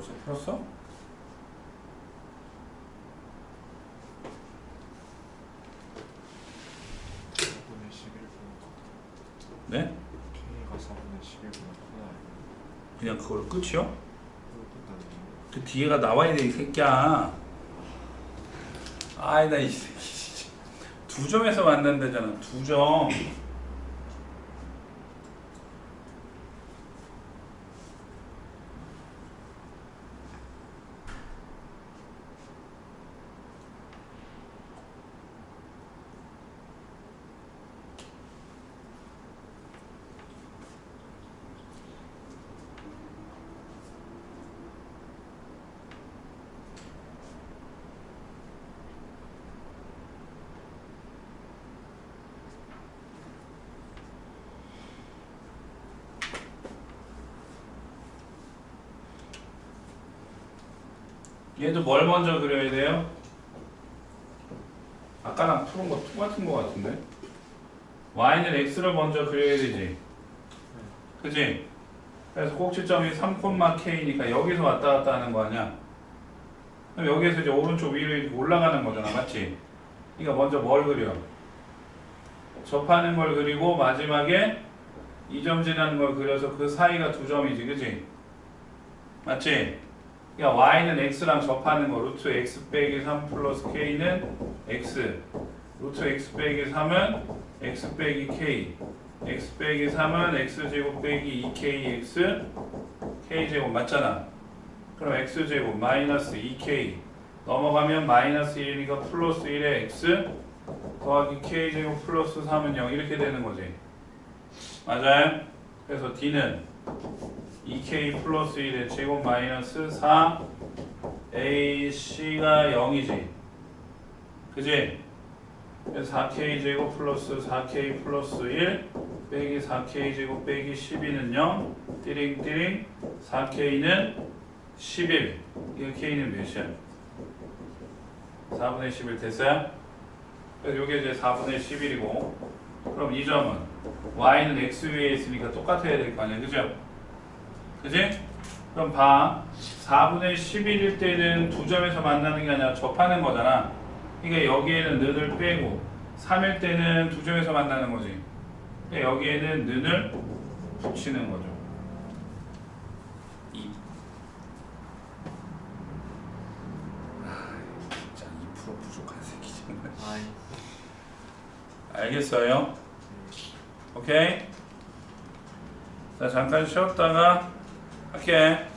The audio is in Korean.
벌써 풀었어? 사분의 11분 네? K가 4분의 11분 하나 그냥 그걸 끝이요? 그 뒤에가 나와야 돼 이 새끼야 아이 나 이 새끼 진짜. 두 점에서 만난다잖아 두 점 얘도 뭘 먼저 그려야 돼요? 아까랑 푸른 거 똑같은 거 같은데 y는 x를 먼저 그려야 되지 그지? 그래서 꼭지점이 3,k니까 여기서 왔다 갔다 하는 거 아니야 그럼 여기에서 이제 오른쪽 위로 올라가는 거잖아 맞지? 그러니까 먼저 뭘 그려? 접하는 걸 그리고 마지막에 이점 지나는 걸 그려서 그 사이가 두 점이지 그지? 맞지? 그러니까 y는 x랑 접하는 거 루트 x 빼기 3 플러스 k는 x 루트 x 빼기 3은 x 빼기 k x 빼기 3은 x제곱 빼기 2kx k제곱 맞잖아. 그럼 x제곱 마이너스 2k 넘어가면 마이너스 1이니까 플러스 1에 x 더하기 k제곱 플러스 3은 0 이렇게 되는 거지. 맞아요? 그래서 d는 2k 플러스 1의 제곱 마이너스 4 ac가 0이지 그지? 그래서 4k 제곱 플러스 4k 플러스 1 빼기 4k 제곱 빼기 12는 0 띠링 띠링 4k는 11 이거 k는 몇이야? 4분의 11 됐어요? 그래서 이게 이제 4분의 11이고 그럼 이 점은 y는 x 위에 있으니까 똑같아야 될 거 아니야 그죠? 그지? 그럼 봐 4분의 11일 때는 두 점에서 만나는 게 아니라 접하는 거잖아 그러니까 여기에는 는을 빼고 3일 때는 두 점에서 만나는 거지 그러니까 여기에는 는을 붙이는 거죠 2 진짜 2% 부족한 새끼 정말 알겠어요? 오케이? 자 잠깐 쉬었다가 할게